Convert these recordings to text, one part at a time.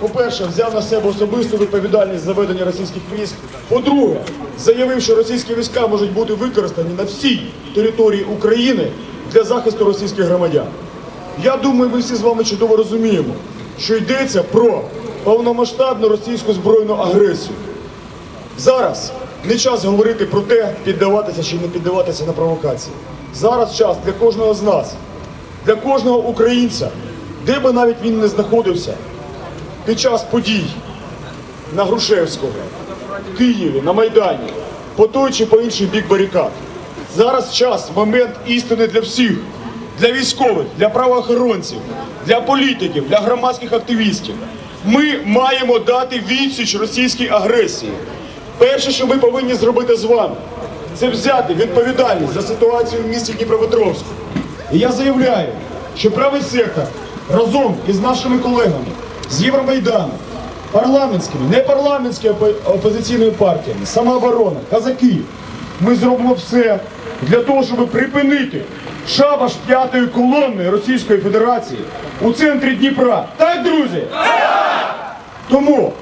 по-перше, взяв на себе особисту відповідальність за ведення російських військ. По-друге, заявив, що російські війська можуть бути використані на всій території України для захисту російських громадян. Я думаю, ми всі з вами чудово розуміємо, що йдеться про повномасштабну російську збройну агресію. Зараз не час говорити про те, піддаватися чи не піддаватися на провокації. Зараз час для кожного з нас, для кожного українця, де би навіть він не знаходився, під час подій на Грушевського, в Києві, на Майдані, по той чи по інший бік барикад. Зараз час, момент істини для всіх, для військових, для правоохоронців, для політиків, для громадських активістів. Ми маємо дати відсіч російській агресії. Перше, що ми повинні зробити з вами, це взяти відповідальність за ситуацію в місті Дніпропетровську. І я заявляю, що правий сектор разом із нашими колегами з Євромайдану, парламентськими, непарламентськими опо- опозиційними партіями, самооборона, казаки, ми зробимо все для того, щоб припинити шабаш п'ятої колони Російської Федерації у центрі Дніпра. Так, друзі? Тому,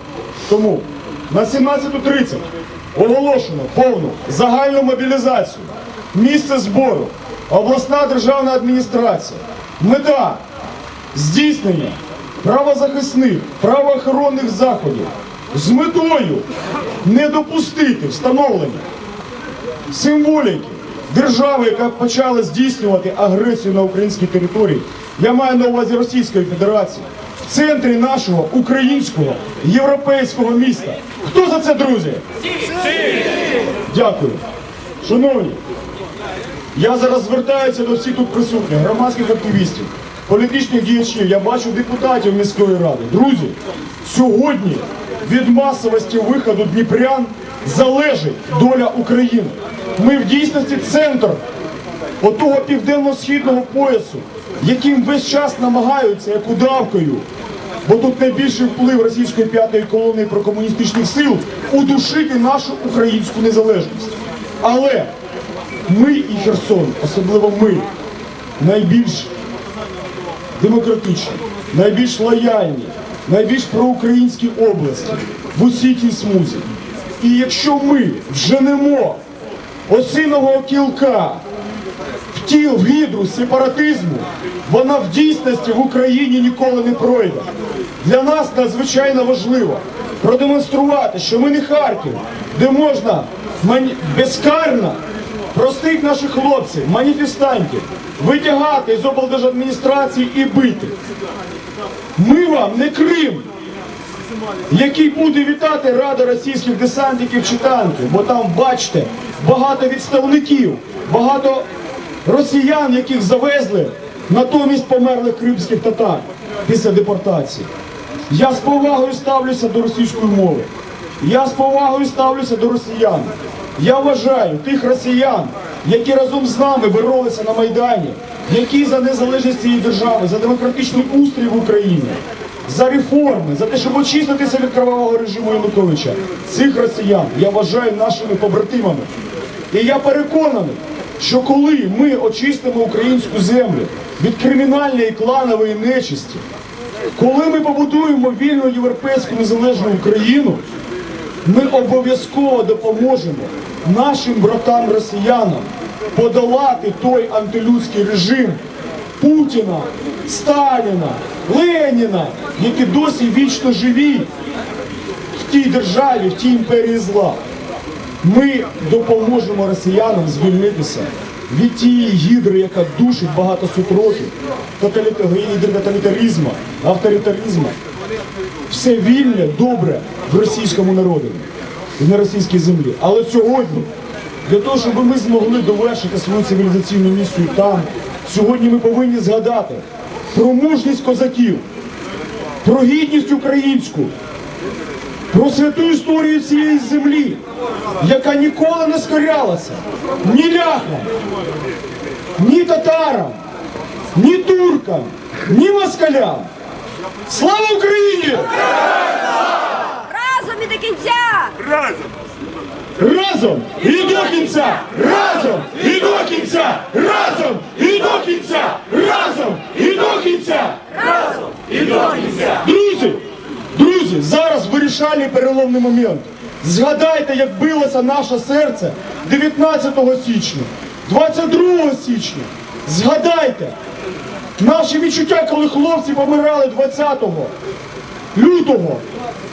тому на 17.30 оголошено повну загальну мобілізацію. Місце збору, обласна державна адміністрація. Мета здійснення правозахисних, правоохоронних заходів з метою не допустити встановлення символіки держави, яка почала здійснювати агресію на українській території, я маю на увазі Російської Федерації, в центрі нашого українського європейського міста. Хто за це, друзі? Дякую. Шановні, я зараз звертаюся до всіх тут присутніх, громадських активістів, політичних діячів. Я бачу депутатів міської ради. Друзі, сьогодні від масовості виходу Дніпрян залежить доля України. Ми в дійсності центр отого південно-східного поясу, яким весь час намагаються, як удавкою, бо тут найбільший вплив російської п'ятої колони прокомуністичних сил удушити нашу українську незалежність. Але ми і Херсон, особливо ми, найбільш демократичні, найбільш лояльні, найбільш проукраїнські області в усій тій смузі. І якщо ми вженемо осиного кілка в тіл в гідру сепаратизму, вона в дійсності в Україні ніколи не пройде. Для нас надзвичайно важливо продемонструвати, що ми не Харків, де можна безкарно простих наших хлопців, маніфестантів, витягати з облдержадміністрації і бити. Ми вам не Крим, який буде вітати Рада російських десантників чи танків, бо там, бачите, багато відставників, багато росіян, яких завезли натомість померлих кримських татар після депортації. Я з повагою ставлюся до російської мови. Я з повагою ставлюся до росіян. Я вважаю тих росіян, які разом з нами боролися на Майдані, які за незалежність цієї держави, за демократичний устрій в Україні, за реформи, за те, щоб очиститися від кровавого режиму Януковича. Цих росіян я вважаю нашими побратимами. І я переконаний, що коли ми очистимо українську землю від кримінальної кланової нечисті, коли ми побудуємо вільну європейську незалежну Україну, ми обов'язково допоможемо нашим братам росіянам подолати той антилюдський режим Путіна, Сталіна, Леніна, які досі вічно живі в тій державі, в тій імперії зла. Ми допоможемо росіянам звільнитися від тієї гідри, яка душить багато сот років, тоталіта- гідри тоталітаризму, авторитаризму. Все вільне, добре в російському народі і на російській землі. Але сьогодні, для того, щоб ми змогли довершити свою цивілізаційну місію там, сьогодні ми повинні згадати про мужність козаків, про гідність українську, про святу історію цієї землі, яка ніколи не скорялася ні ляхам, ні татарам, ні туркам, ні москалям. Слава Україні! Разом і до кінця! Разом і до кінця! Разом і до кінця! Разом і до кінця! Разом і до кінця! Разом і до кінця! Друзі! Друзі, зараз вирішальний переломний момент. Згадайте, як билося наше серце 19 січня, 22 січня. Згадайте наші відчуття, коли хлопці помирали 20 лютого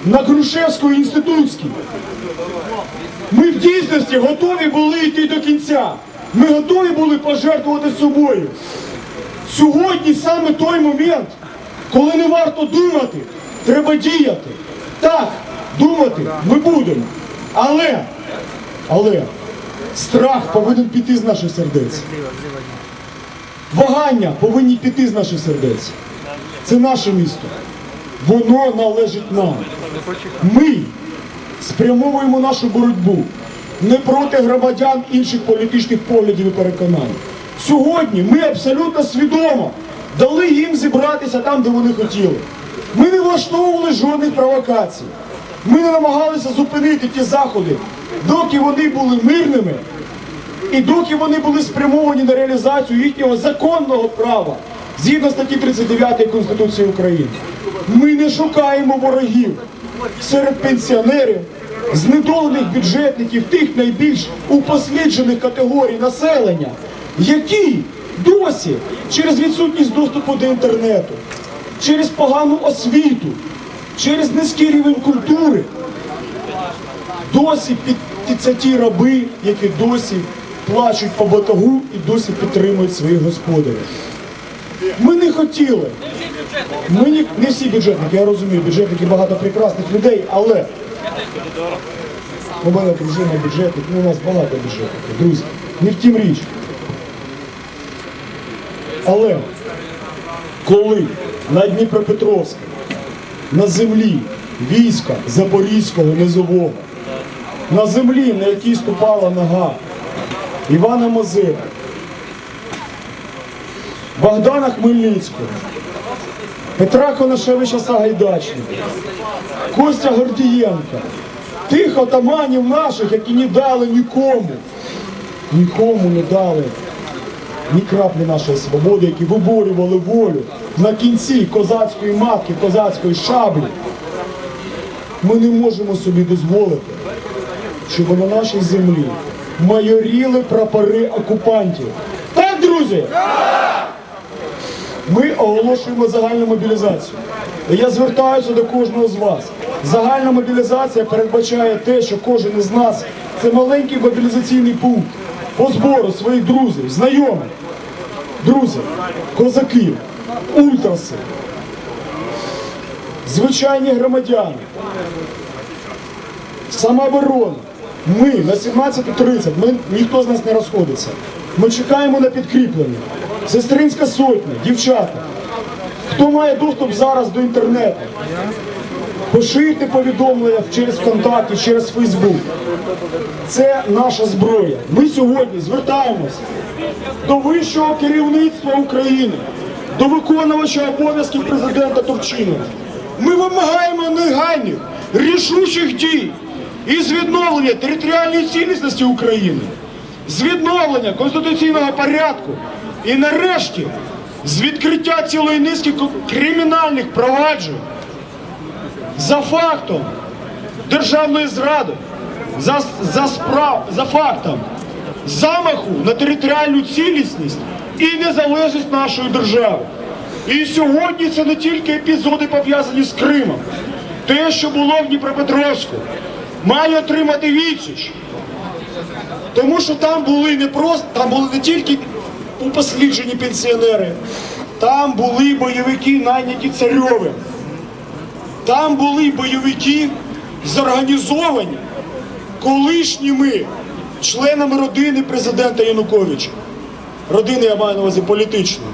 на Грушевської інститутській. Ми в дійсності готові були йти до кінця. Ми готові були пожертвувати собою. Сьогодні саме той момент, коли не варто думати, треба діяти. Так, думати ми будемо. Але, але страх повинен піти з наших сердець. Вагання повинні піти з наших сердець. Це наше місто. Воно належить нам. Ми спрямовуємо нашу боротьбу не проти громадян інших політичних поглядів і переконань. Сьогодні ми абсолютно свідомо дали їм зібратися там, де вони хотіли. Ми не влаштовували жодних провокацій. Ми не намагалися зупинити ті заходи, доки вони були мирними і доки вони були спрямовані на реалізацію їхнього законного права згідно статті 39 Конституції України. Ми не шукаємо ворогів серед пенсіонерів, знедолених бюджетників, тих найбільш упосліджених категорій населення, які досі через відсутність доступу до інтернету, через погану освіту, через низький рівень культури досі під, ті раби, які досі плачуть по батагу і досі підтримують своїх господарів. Ми не хотіли. Ми не, не всі бюджетники, я розумію, бюджетники багато прекрасних людей, але у мене дружина бюджетник, ну у нас багато бюджетників, друзі. Не в тім річ. Але коли на Дніпропетровську, на землі війська Запорізького низового, на землі, на якій ступала нога Івана Мазепи, Богдана Хмельницького, Петра Конашевича Сагайдачника, Костя Гордієнка, тих отаманів наших, які не дали нікому, нікому не дали ні краплі нашої свободи, які виборювали волю на кінці козацької матки, козацької шаблі. Ми не можемо собі дозволити, щоб на нашій землі майоріли прапори окупантів. Так, друзі? Ми оголошуємо загальну мобілізацію. І я звертаюся до кожного з вас. Загальна мобілізація передбачає те, що кожен із нас це маленький мобілізаційний пункт по збору своїх друзів, знайомих, друзів, козаків, ультраси, звичайні громадяни, самооборона. Ми на 17.30, ми, ніхто з нас не розходиться. Ми чекаємо на підкріплення. Сестринська сотня, дівчата. Хто має доступ зараз до інтернету? Поширте повідомлення через ВКонтакті, через Фейсбук. Це наша зброя. Ми сьогодні звертаємося до вищого керівництва України, до виконувача обов'язків президента Турчинова. Ми вимагаємо негайних, рішучих дій із відновлення територіальної цілісності України, з відновлення конституційного порядку і нарешті з відкриття цілої низки кримінальних проваджень за фактом державної зради, за, за, справ, за фактом замаху на територіальну цілісність і незалежність нашої держави. І сьогодні це не тільки епізоди пов'язані з Кримом. Те, що було в Дніпропетровську, має отримати відсіч. Тому що там були не просто, там були не тільки упосліджені пенсіонери, там були бойовики, найняті царьовим. Там були бойовики зорганізовані колишніми членами родини президента Януковича. Родини я маю на увазі політичної.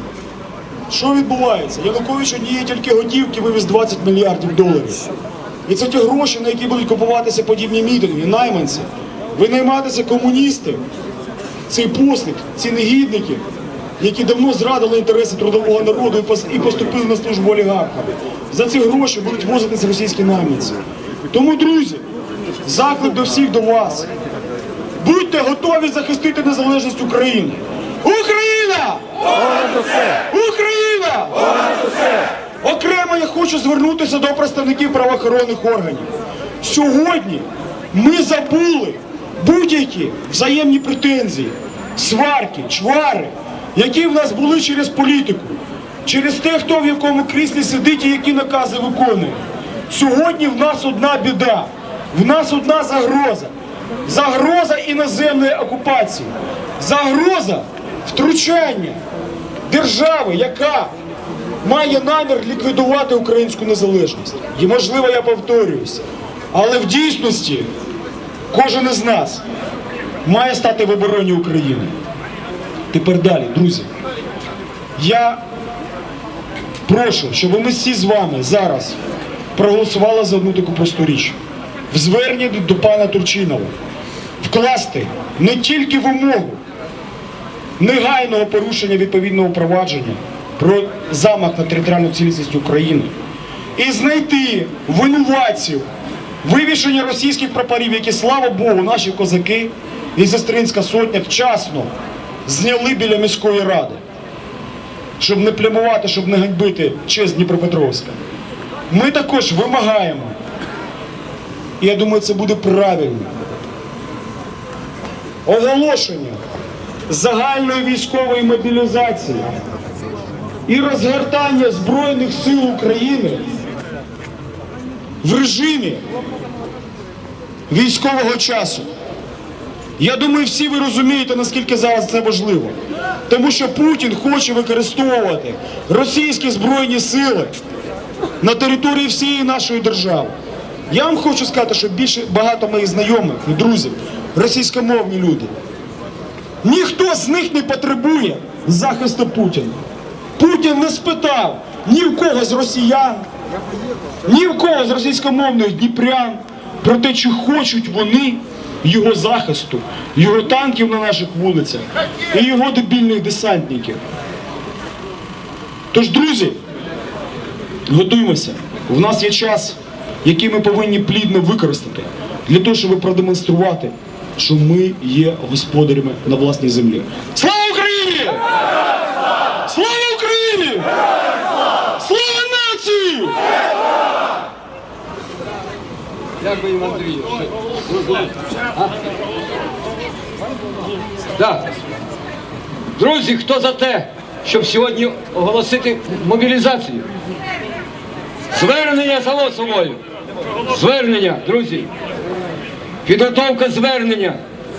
Що відбувається? Янукович однієї тільки готівки вивіз 20 мільярдів доларів. І це ті гроші, на які будуть купуватися подібні мітинги, найманці. Винайматися комуністи, цей послід, ці негідники, які давно зрадили інтереси трудового народу і поступили на службу олігархам. За ці гроші будуть возитися російські найманці. Тому, друзі, заклик до всіх до вас. Будьте готові захистити незалежність України. Україна! Україна! Окремо я хочу звернутися до представників правоохоронних органів. Сьогодні ми забули будь-які взаємні претензії, сварки, чвари, які в нас були через політику, через те, хто в якому кріслі сидить і які накази виконує. Сьогодні в нас одна біда, в нас одна загроза. Загроза іноземної окупації, загроза втручання держави, яка має намір ліквідувати українську незалежність. І можливо, я повторююся, але в дійсності кожен із нас має стати в обороні України. Тепер далі, друзі. Я прошу, щоб ми всі з вами зараз проголосували за одну таку просту річ. В зверненні до пана Турчинова вкласти не тільки вимогу негайного порушення відповідного провадження про замах на територіальну цілісність України і знайти винуватців вивішення російських прапорів, які, слава Богу, наші козаки і сестринська сотня вчасно зняли біля міської ради, щоб не плямувати, щоб не ганьбити честь Дніпропетровська. Ми також вимагаємо, і я думаю, це буде правильно, оголошення загальної військової мобілізації і розгортання Збройних сил України в режимі військового часу. Я думаю, всі ви розумієте, наскільки зараз це важливо. Тому що Путін хоче використовувати російські збройні сили на території всієї нашої держави. Я вам хочу сказати, що більше багато моїх знайомих і друзів, російськомовні люди. Ніхто з них не потребує захисту Путіна. Путін не спитав ні в кого з росіян, ні в кого з російськомовних дніпрян про те, чи хочуть вони його захисту, його танків на наших вулицях і його дебільних десантників. Тож, друзі, готуємося. У нас є час, який ми повинні плідно використати для того, щоб продемонструвати, що ми є господарями на власній землі. Слава Україні! Слава Україні! Слава нації! Дякую. А? Да. Друзі, хто за те, щоб сьогодні оголосити мобілізацію? Звернення само собою. Звернення, друзі. Підготовка звернення,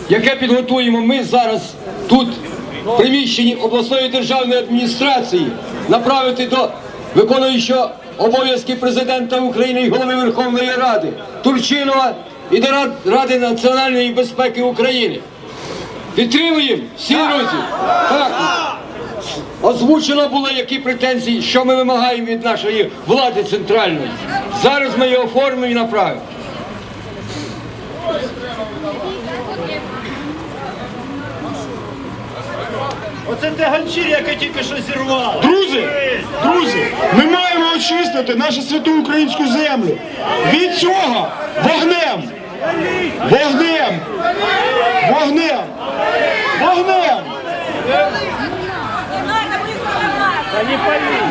яке підготуємо ми зараз тут, в приміщенні обласної державної адміністрації, направити до виконуючого обов'язки президента України і голови Верховної Ради Турчинова і до Ради національної безпеки України. Підтримуємо всі друзі. Так. Озвучено було які претензії, що ми вимагаємо від нашої влади центральної. Зараз ми його оформимо і направимо. це те ганчір, яке тільки що зірвало. Друзі, друзі, ми маємо очистити нашу святу українську землю. Від цього вогнем, вогнем, вогнем, вогнем. Да не пали.